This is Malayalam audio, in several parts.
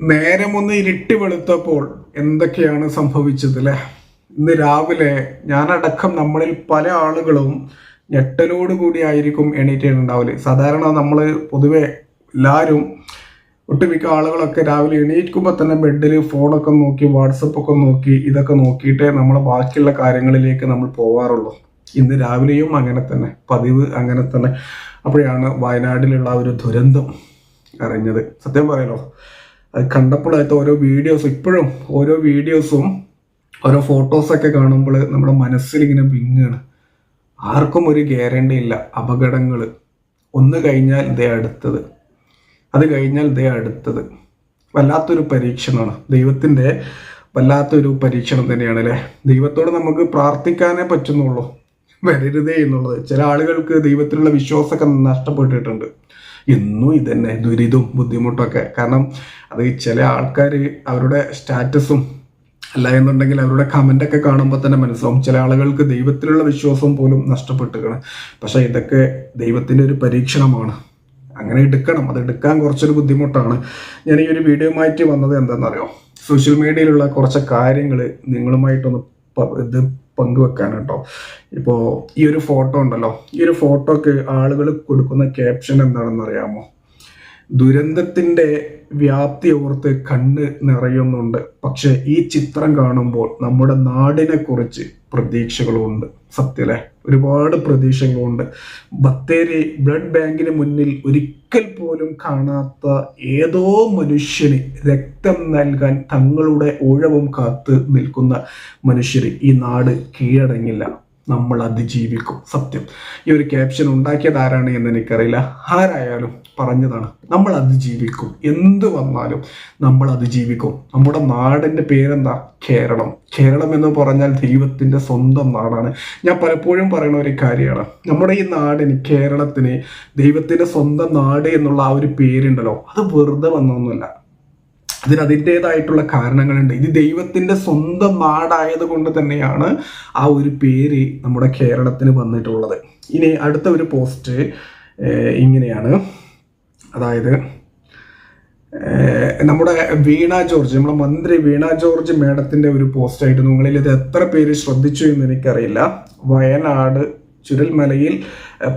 നേരം ഒന്ന് ഇരുട്ടി വെളുത്തപ്പോൾ എന്തൊക്കെയാണ് സംഭവിച്ചത് അല്ലേ ഇന്ന് രാവിലെ ഞാനടക്കം നമ്മളിൽ പല ആളുകളും ഞെട്ടലോട് കൂടി ആയിരിക്കും എണീറ്റിട്ടുണ്ടാവില്ല സാധാരണ നമ്മൾ പൊതുവെ എല്ലാവരും ഒട്ടുമിക്ക ആളുകളൊക്കെ രാവിലെ എണീക്കുമ്പോൾ തന്നെ ബെഡിൽ ഫോണൊക്കെ നോക്കി വാട്സപ്പൊക്കെ നോക്കി ഇതൊക്കെ നോക്കിയിട്ടേ നമ്മൾ ബാക്കിയുള്ള കാര്യങ്ങളിലേക്ക് നമ്മൾ പോകാറുള്ളൂ ഇന്ന് രാവിലെയും അങ്ങനെ തന്നെ പതിവ് അങ്ങനെ തന്നെ. അപ്പോഴാണ് വയനാട്ടിലുള്ള ഒരു ദുരന്തം അറിഞ്ഞത്. സത്യം പറയാലോ? അത് കണ്ടപ്പോഴായിട്ട് ഓരോ വീഡിയോസും ഇപ്പോഴും ഓരോ വീഡിയോസും ഓരോ ഫോട്ടോസൊക്കെ കാണുമ്പോൾ നമ്മുടെ മനസ്സിലിങ്ങനെ വിങ്ങാണ്. ആർക്കും ഒരു ഗ്യാരണ്ടി ഇല്ല അപകടങ്ങൾ. ഒന്ന് കഴിഞ്ഞാൽ ഇതേ അടുത്തത്. അത് കഴിഞ്ഞാൽ ഇതേ അടുത്തത്. വല്ലാത്തൊരു പരീക്ഷണമാണ്. ദൈവത്തിന്റെ വല്ലാത്തൊരു പരീക്ഷണം തന്നെയാണ് അല്ലേ? ദൈവത്തോട് നമുക്ക് പ്രാർത്ഥിക്കാനേ പറ്റുന്നുള്ളൂ. വരരുതേ എന്നുള്ളത്. ചില ആളുകൾക്ക് ദൈവത്തിലുള്ള വിശ്വാസമൊക്കെ നഷ്ടപ്പെട്ടിട്ടുണ്ട്. എന്നും ഇതന്നെ ദുരിതവും ബുദ്ധിമുട്ടൊക്കെ. കാരണം അത് ചില ആൾക്കാർ അവരുടെ സ്റ്റാറ്റസും അല്ല എന്നുണ്ടെങ്കിൽ അവരുടെ കമന്റൊക്കെ കാണുമ്പോൾ തന്നെ മനസ്സിലാവും. ചില ആളുകൾക്ക് ദൈവത്തിലുള്ള വിശ്വാസം പോലും നഷ്ടപ്പെട്ടുകയാണ് പക്ഷേ ഇതൊക്കെ ദൈവത്തിന്റെ ഒരു പരീക്ഷണമാണ്. അങ്ങനെ എടുക്കണം. അത് എടുക്കാൻ കുറച്ചൊരു ബുദ്ധിമുട്ടാണ്. ഞാൻ ഈ ഒരു വീഡിയോ മാറ്റി വന്നത് എന്താണെന്നറിയോ? സോഷ്യൽ മീഡിയയിലുള്ള കുറച്ച് കാര്യങ്ങൾ നിങ്ങളുമായിട്ടൊന്ന് ഇത് പങ്കുവെക്കാൻ കേട്ടോ ഇപ്പോൾ ഈ ഒരു ഫോട്ടോ ഉണ്ടല്ലോ. ഈ ഒരു ഫോട്ടോക്ക് ആളുകൾ കൊടുക്കുന്ന ക്യാപ്ഷൻ എന്താണെന്ന് അറിയാമോ ദുരന്തത്തിന്റെ വ്യാപ്തി ഓർത്ത് കണ്ണ് നിറയുന്നുണ്ട്. പക്ഷെ ഈ ചിത്രം കാണുമ്പോൾ നമ്മുടെ നാടിനെ കുറിച്ച് പ്രതീക്ഷകളുണ്ട്. സത്യല്ലേ? ഒരുപാട് പ്രതീക്ഷകളുണ്ട്. ബത്തേരി ബ്ലഡ് ബാങ്കിന് മുന്നിൽ ഒരിക്കൽ പോലും കാണാത്ത ഏതോ മനുഷ്യന് രക്തം നൽകാൻ തങ്ങളുടെ ഉഴവും കാത്ത് നിൽക്കുന്ന മനുഷ്യർ ഈ നാട് കീഴടങ്ങില്ല. നമ്മൾ അതിജീവിക്കും. സത്യം. ഈ ഒരു ക്യാപ്ഷൻ ഉണ്ടാക്കിയത് ആരാണ് എന്ന് എനിക്കറിയില്ല. ആരായാലും പറഞ്ഞതാണ്. നമ്മൾ അതിജീവിക്കും എന്ത് വന്നാലും നമ്മൾ അതിജീവിക്കും നമ്മുടെ നാടിന്റെ പേരെന്താ? കേരളം. കേരളം എന്ന് പറഞ്ഞാൽ ദൈവത്തിന്റെ സ്വന്തം നാടാണ്. ഞാൻ പലപ്പോഴും പറയുന്ന ഒരു കാര്യമാണ്. നമ്മുടെ ഈ നാടിന് കേരളത്തിന് ദൈവത്തിന്റെ സ്വന്തം നാട് എന്നുള്ള ആ ഒരു പേരുണ്ടല്ലോ. അത് വെറുതെ വന്നൊന്നുമില്ല. അതിന് അതിന്റെതായിട്ടുള്ള കാരണങ്ങളുണ്ട്. ഇത് ദൈവത്തിന്റെ സ്വന്തം നാടായത് കൊണ്ട് തന്നെയാണ് ആ ഒരു പേര് നമ്മുടെ കേരളത്തിന് വന്നിട്ടുള്ളത്. ഇനി അടുത്ത ഒരു പോസ്റ്റ് ഇങ്ങനെയാണ്. അതായത് നമ്മുടെ വീണ ജോർജ് നമ്മുടെ മന്ത്രി വീണ ജോർജ് മേഡത്തിന്റെ ഒരു പോസ്റ്റ് ആയിട്ട് നിങ്ങളിൽ ഇത് എത്ര പേര് ശ്രദ്ധിച്ചു എന്ന് എനിക്കറിയില്ല. വയനാട് ചുരൽമലയിൽ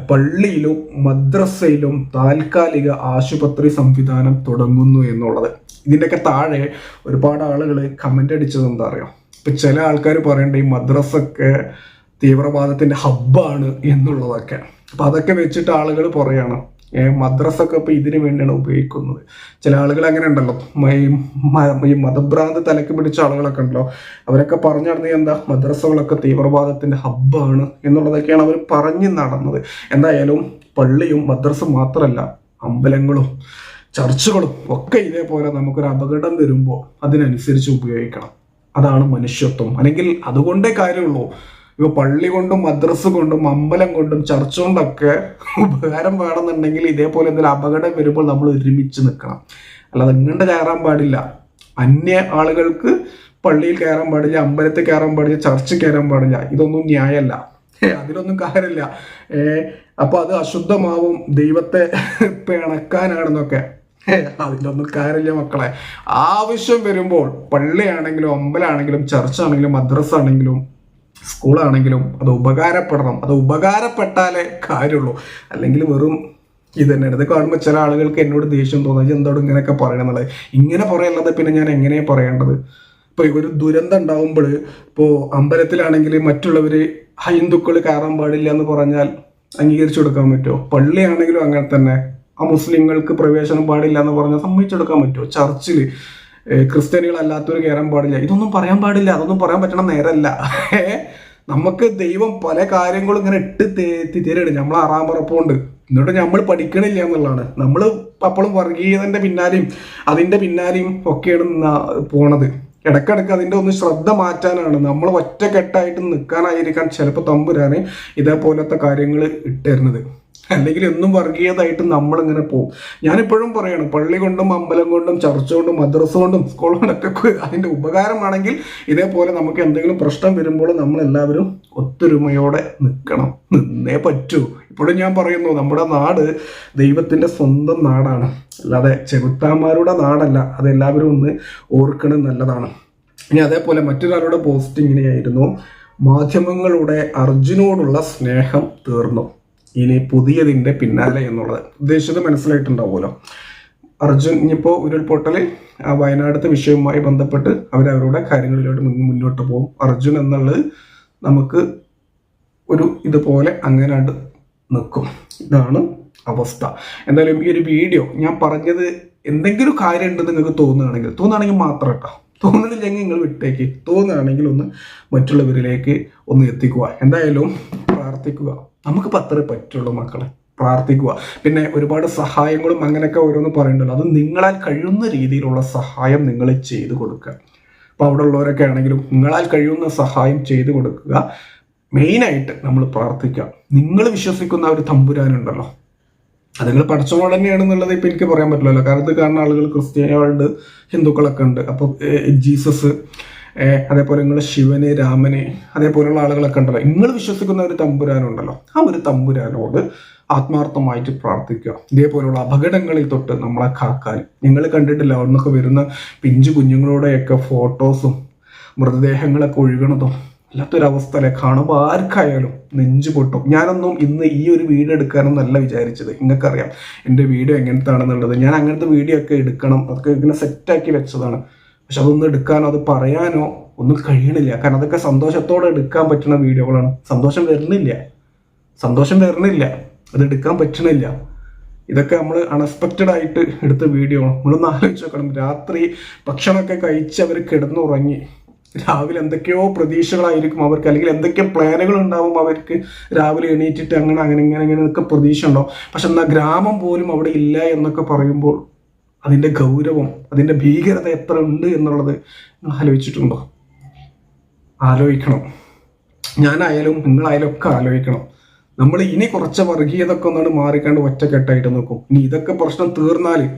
പള്ളിയിലും മദ്രസയിലും താൽക്കാലിക ആശുപത്രി സംവിധാനം തുടങ്ങുന്നു എന്നുള്ളത്. ഇതിന്റെയൊക്കെ താഴെ ഒരുപാട് ആളുകൾ കമന്റ് അടിച്ചത് എന്താ അറിയാം? ഇപ്പൊ ചില ആൾക്കാർ പറയണ്ട ഈ മദ്രസൊക്കെ തീവ്രവാദത്തിന്റെ ഹബ്ബാണ് എന്നുള്ളതൊക്കെ. അപ്പൊ അതൊക്കെ വെച്ചിട്ട് ആളുകൾ പറയാണ്. ഏ, മദ്രസൊക്കെ ഇപ്പൊ ഇതിനു വേണ്ടിയാണ് ഉപയോഗിക്കുന്നത്. ചില ആളുകൾ അങ്ങനെ ഉണ്ടല്ലോ. ഈ മതഭ്രാന്ത് തലക്ക് പിടിച്ച ആളുകളൊക്കെ ഉണ്ടല്ലോ. അവരൊക്കെ പറഞ്ഞു നടന്നത് എന്താ? മദ്രസകളൊക്കെ തീവ്രവാദത്തിന്റെ ഹബ്ബാണ് എന്നുള്ളതൊക്കെയാണ് അവർ പറഞ്ഞു നടന്നത്. എന്തായാലും പള്ളിയും മദ്രസ മാത്രമല്ല അമ്പലങ്ങളും ചർച്ചുകളും ഒക്കെ ഇതേപോലെ നമുക്കൊരു അപകടം വരുമ്പോൾ അതിനനുസരിച്ച് ഉപയോഗിക്കണം. അതാണ് മനുഷ്യത്വം. അല്ലെങ്കിൽ അതുകൊണ്ടേ കാര്യമുള്ളൂ. ഇപ്പൊ പള്ളി കൊണ്ടും മദ്രസ് കൊണ്ടും അമ്പലം കൊണ്ടും ചർച്ച കൊണ്ടൊക്കെ ഉപകാരം വേണമെന്നുണ്ടെങ്കിൽ ഇതേപോലെ എന്തെങ്കിലും അപകടം വരുമ്പോൾ നമ്മൾ ഒരുമിച്ച് നിൽക്കണം. അല്ലാതെ ഇങ്ങോട്ട് കയറാൻ പാടില്ല. അന്യ ആളുകൾക്ക് പള്ളിയിൽ കയറാൻ പാടില്ല അമ്പലത്തിൽ കയറാൻ പാടില്ല ചർച്ചിൽ കയറാൻ പാടില്ല. ഇതൊന്നും ന്യായമല്ല. അതിലൊന്നും കാര്യമില്ല. ഏ അപ്പൊ അത് അശുദ്ധമാവും. ദൈവത്തെ പിണക്കാനാണെന്നൊക്കെ. അതിലൊന്നും കാര്യമില്ല മക്കളെ. ആവശ്യം വരുമ്പോൾ പള്ളിയാണെങ്കിലും അമ്പലമാണെങ്കിലും ചർച്ചാണെങ്കിലും മദ്രസ ആണെങ്കിലും സ്കൂളാണെങ്കിലും അത് ഉപകാരപ്പെടണം. അത് ഉപകാരപ്പെട്ടാലേ കാര്യമുള്ളൂ. അല്ലെങ്കിൽ വെറും ഇത് തന്നെ. ഇത് കാണുമ്പോൾ ചില ആളുകൾക്ക് എന്നോട് ദേഷ്യം തോന്നുന്നത് എന്തോട് ഇങ്ങനെയൊക്കെ പറയണമെന്നുള്ളത് ഇങ്ങനെ പറയല്ലാതെ പിന്നെ ഞാൻ എങ്ങനെയാണ് പറയേണ്ടത്? ഇപ്പൊ ഒരു ദുരന്തം ഉണ്ടാവുമ്പോൾ ഇപ്പോൾ അമ്പലത്തിലാണെങ്കിൽ മറ്റുള്ളവർ ഹിന്ദുക്കൾ കയറാൻ പാടില്ല എന്ന് പറഞ്ഞാൽ അംഗീകരിച്ചു കൊടുക്കാൻ പറ്റുമോ പള്ളിയാണെങ്കിലും അങ്ങനെ തന്നെ. ആ മുസ്ലിങ്ങൾക്ക് പ്രവേശനം പാടില്ല എന്ന് പറഞ്ഞാൽ സമ്മതിച്ചെടുക്കാൻ പറ്റുമോ ചർച്ചിൽ ക്രിസ്ത്യാനികളല്ലാത്തവർ കയറാൻ പാടില്ല. ഇതൊന്നും പറയാൻ പാടില്ല. അതൊന്നും പറയാൻ പറ്റണം നേരല്ല. നമുക്ക് ദൈവം പല കാര്യങ്ങളും ഇങ്ങനെ ഇട്ട് തരുന്നുണ്ട് നമ്മൾ ആറാം പറപ്പുണ്ട് എന്നിട്ട് നമ്മൾ പഠിക്കണില്ല എന്നുള്ളതാണ്. നമ്മൾ അപ്പോഴും വർഗീയതന്റെ പിന്നാലെയും അതിന്റെ പിന്നാലെയും ഒക്കെയാണ് പോണത്. ഇടക്കിടക്ക് അതിന്റെ ഒന്ന് ശ്രദ്ധ മാറ്റാനാണ്. നമ്മൾ ഒറ്റക്കെട്ടായിട്ട് നിൽക്കാനായിരിക്കാൻ ചിലപ്പോൾ തമ്പുരാന് ഇതേപോലത്തെ കാര്യങ്ങൾ ഇട്ടുതരുന്നത് അല്ലെങ്കിൽ എന്നും വർഗീയതായിട്ട് നമ്മളിങ്ങനെ പോകും ഞാനിപ്പോഴും പറയാണ് പള്ളി കൊണ്ടും അമ്പലം കൊണ്ടും ചർച്ച കൊണ്ടും മദ്രസ കൊണ്ടും സ്കൂൾ കൊണ്ടൊക്കെ അതിന്റെ ഉപകാരമാണെങ്കിൽ ഇതേപോലെ നമുക്ക് എന്തെങ്കിലും പ്രശ്നം വരുമ്പോൾ നമ്മളെല്ലാവരും ഒത്തൊരുമയോടെ നിൽക്കണം. നിന്നേ പറ്റൂ. ഇപ്പോഴും ഞാൻ പറയുന്നു നമ്മുടെ നാട് ദൈവത്തിന്റെ സ്വന്തം നാടാണ്. അല്ലാതെ ചെറുത്താന്മാരുടെ നാടല്ല. അതെല്ലാവരും ഒന്ന് ഓർക്കണം നല്ലതാണ്. ഇനി അതേപോലെ മറ്റൊരാളുടെ പോസ്റ്റ് ഇങ്ങനെയായിരുന്നു. മാധ്യമങ്ങളുടെ അർജുനോടുള്ള സ്നേഹം തീർന്നു. ഇനി പുതിയതിന്റെ പിന്നാലെ എന്നുള്ളത്. ഉദ്ദേശിച്ചത് മനസ്സിലായിട്ടുണ്ടാവുമല്ലോ. അർജുൻ ഇനിയിപ്പോൾ ഉരുൾപൊട്ടൽ ആ വയനാടത്തെ വിഷയവുമായി ബന്ധപ്പെട്ട് അവരവരുടെ കാര്യങ്ങളിലോട്ട് മുന്നോട്ട് പോകും. അർജുൻ എന്നുള്ളത് നമുക്ക് ഒരു ഇതുപോലെ അങ്ങനാണ്ട് നിൽക്കും. ഇതാണ് അവസ്ഥ. എന്തായാലും ഈ ഒരു വീഡിയോ ഞാൻ പറഞ്ഞത് എന്തെങ്കിലും കാര്യം ഉണ്ടെന്ന് നിങ്ങൾക്ക് തോന്നുകയാണെങ്കിൽ തോന്നുകയാണെങ്കിൽ മാത്രം കേട്ടോ. തോന്നുന്നില്ലെങ്കിൽ നിങ്ങൾ വിട്ടേക്ക്. തോന്നുകയാണെങ്കിൽ ഒന്ന് മറ്റുള്ളവരിലേക്ക് ഒന്ന് എത്തിക്കുക. എന്തായാലും പ്രാർത്ഥിക്കുക. നമുക്ക് പത്രേ പറ്റുള്ളൂ മക്കളെ. പ്രാർത്ഥിക്കുക. പിന്നെ ഒരുപാട് സഹായങ്ങളും അങ്ങനെയൊക്കെ ഓരോന്ന് പറയണ്ടല്ലോ അത് നിങ്ങളാൽ കഴിയുന്ന രീതിയിലുള്ള സഹായം നിങ്ങൾ ചെയ്തു കൊടുക്കുക. അപ്പോൾ അവിടെ ഉള്ളവരൊക്കെ ആണെങ്കിലും നിങ്ങളാൽ കഴിയുന്ന സഹായം ചെയ്തു കൊടുക്കുക. മെയിനായിട്ട് നമ്മൾ പ്രാർത്ഥിക്കുക. നിങ്ങൾ വിശ്വസിക്കുന്ന ഒരു തമ്പുരാനുണ്ടല്ലോ അത് നിങ്ങൾ പഠിച്ചോളം തന്നെയാണെന്നുള്ളത് ഇപ്പം എനിക്ക് പറയാൻ പറ്റില്ലല്ലോ. കാരണം ഇത് കാണുന്ന ആളുകൾ ക്രിസ്ത്യാനികളുണ്ട് ഹിന്ദുക്കളൊക്കെ ഉണ്ട്. അപ്പോൾ ജീസസ് അതേപോലെ നിങ്ങൾ ശിവന് രാമന് അതേപോലെയുള്ള ആളുകളൊക്കെ ഉണ്ടല്ലോ. നിങ്ങൾ വിശ്വസിക്കുന്ന ഒരു തമ്പുരാനുണ്ടല്ലോ. ആ ഒരു തമ്പുരാനോട് ആത്മാർത്ഥമായിട്ട് പ്രാർത്ഥിക്കുക. ഇതേപോലെയുള്ള അപകടങ്ങളിൽ തൊട്ട് നമ്മളെ കാക്കാൻ. നിങ്ങൾ കണ്ടിട്ടില്ല അവിടുന്നൊക്കെ വരുന്ന പിഞ്ചു കുഞ്ഞുങ്ങളോടെയൊക്കെ ഫോട്ടോസും മൃതദേഹങ്ങളൊക്കെ ഒഴുകണതും വല്ലാത്തൊരവസ്ഥയിലെ കാണുമ്പോൾ ആർക്കായാലും നെഞ്ചു പൊട്ടും. ഞാനൊന്നും ഇന്ന് ഈ ഒരു വീഡിയോ എടുക്കാനൊന്നല്ല വിചാരിച്ചത്. നിങ്ങൾക്കറിയാം എന്റെ വീഡിയോ എങ്ങനത്താണെന്നുള്ളത്. ഞാൻ അങ്ങനത്തെ വീഡിയോ ഒക്കെ എടുക്കണം. അതൊക്കെ ഇങ്ങനെ സെറ്റാക്കി വെച്ചതാണ്. പക്ഷെ അതൊന്നും എടുക്കാനോ അത് പറയാനോ ഒന്നും കഴിയണില്ല. കാരണം അതൊക്കെ സന്തോഷത്തോടെ എടുക്കാൻ പറ്റുന്ന വീഡിയോകളാണ്. സന്തോഷം വരുന്നില്ല. സന്തോഷം വരുന്നില്ല. അത് എടുക്കാൻ പറ്റണില്ല. ഇതൊക്കെ നമ്മൾ അൺഎക്സ്പെക്റ്റഡ് ആയിട്ട് എടുത്ത വീഡിയോ ആണ്. നമ്മളൊന്ന് ആലോചിച്ച് നോക്കണം. രാത്രി ഭക്ഷണമൊക്കെ കഴിച്ച് അവർ കിടന്നുറങ്ങി. രാവിലെ എന്തൊക്കെയോ പ്രതീക്ഷകളായിരിക്കും അവർക്ക്. അല്ലെങ്കിൽ എന്തൊക്കെ പ്ലാനുകൾ ഉണ്ടാവും അവർക്ക്. രാവിലെ എണീറ്റിട്ട് അങ്ങനെ അങ്ങനെ ഇങ്ങനെ ഇങ്ങനെ പ്രതീക്ഷ ഉണ്ടാവും. പക്ഷെ എന്നാൽ ഗ്രാമം പോലും അവിടെ ഇല്ല എന്നൊക്കെ പറയുമ്പോൾ അതിന്റെ ഗൗരവം അതിന്റെ ഭീകരത എത്ര ഉണ്ട് എന്നുള്ളത് നിങ്ങൾ ആലോചിച്ചിട്ടുണ്ടോ? ആലോചിക്കണം. ഞാനായാലും നിങ്ങളായാലും ഒക്കെ ആലോചിക്കണം. നമ്മൾ ഇനി കുറച്ച് വർഗീയതൊക്കെ ഒന്നാണ് മാറിക്കാണ്ട് ഒറ്റക്കെട്ടായിട്ട് നോക്കും ഇനി ഇതൊക്കെ പ്രശ്നം തീർന്നാൽ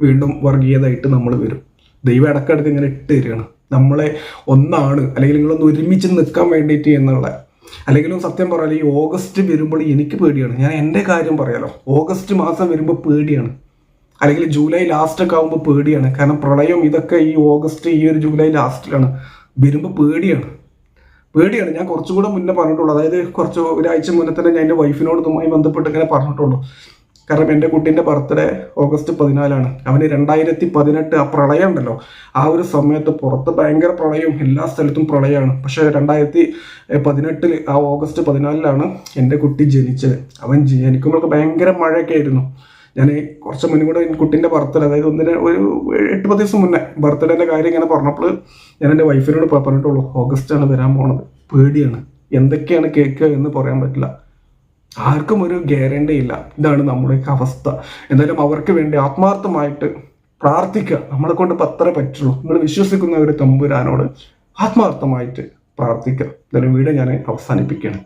വീണ്ടും വർഗീയതായിട്ട് നമ്മൾ വരും. ദൈവം ഇടക്കിടക്ക് ഇങ്ങനെ ഇട്ട് തരികയാണ്. നമ്മളെ ഒന്നാണ് അല്ലെങ്കിൽ നിങ്ങളൊന്ന് ഒരുമിച്ച് നിൽക്കാൻ വേണ്ടിയിട്ട് എന്നുള്ള. അല്ലെങ്കിലും സത്യം പറയാലോ ഈ ഓഗസ്റ്റ് വരുമ്പോൾ എനിക്ക് പേടിയാണ്. ഞാൻ എന്റെ കാര്യം പറയാലോ. ഓഗസ്റ്റ് മാസം വരുമ്പോൾ പേടിയാണ്. അല്ലെങ്കിൽ ജൂലൈ ലാസ്റ്റ് ഒക്കെ ആകുമ്പോൾ പേടിയാണ്. കാരണം പ്രളയം ഇതൊക്കെ ഈ ഓഗസ്റ്റ് ഈ ഒരു ജൂലൈ ലാസ്റ്റിലാണ് വരുമ്പോൾ പേടിയാണ്. പേടിയാണ്. ഞാൻ കുറച്ചും കൂടെ മുന്നേ പറഞ്ഞിട്ടുള്ളൂ. അതായത് കുറച്ച് ഒരാഴ്ച മുന്നേ തന്നെ ഞാൻ എന്റെ വൈഫിനോട് ഇതുമായി ബന്ധപ്പെട്ട് ഇങ്ങനെ പറഞ്ഞിട്ടുള്ളൂ. കാരണം എന്റെ കുട്ടീന്റെ ബർത്ത്ഡേ ഓഗസ്റ്റ് പതിനാലാണ്. അവന് രണ്ടായിരത്തി പതിനെട്ട് ആ പ്രളയം ഉണ്ടല്ലോ. ആ ഒരു സമയത്ത് പുറത്ത് ഭയങ്കര പ്രളയവും എല്ലാ സ്ഥലത്തും പ്രളയമാണ്. പക്ഷേ രണ്ടായിരത്തി പതിനെട്ടിൽ ആ ഓഗസ്റ്റ് പതിനാലിലാണ് എന്റെ കുട്ടി ജനിച്ചത്. അവൻ ജനിക്കുമ്പോഴൊക്കെ ഭയങ്കര മഴയൊക്കെ ആയിരുന്നു. ഞാൻ കുറച്ച് മുന്നേ കൂടെ കുട്ടീന്റെ ബർത്ത്ഡേ അതായത് ഒന്നിന് ഒരു എട്ട് പത്ത് ദിവസം മുന്നേ ബർത്ത്ഡേന്റെ കാര്യം ഇങ്ങനെ പറഞ്ഞപ്പോൾ ഞാൻ എന്റെ വൈഫിനോട് പറഞ്ഞിട്ടുള്ളൂ ഓഗസ്റ്റ് ആണ് വരാൻ പോണത്. പേടിയാണ്. എന്തൊക്കെയാണ് കേൾക്കുക എന്ന് പറയാൻ പറ്റില്ല. ആർക്കും ഒരു ഗ്യാരണ്ടി ഇല്ല. ഇതാണ് നമ്മുടെയൊക്കെ അവസ്ഥ. എന്തായാലും അവർക്ക് വേണ്ടി ആത്മാർത്ഥമായിട്ട് പ്രാർത്ഥിക്കുക. നമ്മളെ കൊണ്ട് പത്ര പറ്റുള്ളൂ. നിങ്ങൾ വിശ്വസിക്കുന്ന ഒരു തമ്പുരാനോട് ആത്മാർത്ഥമായിട്ട് പ്രാർത്ഥിക്കുക. എന്തായാലും വീട് ഞാൻ അവസാനിപ്പിക്കുകയാണ്.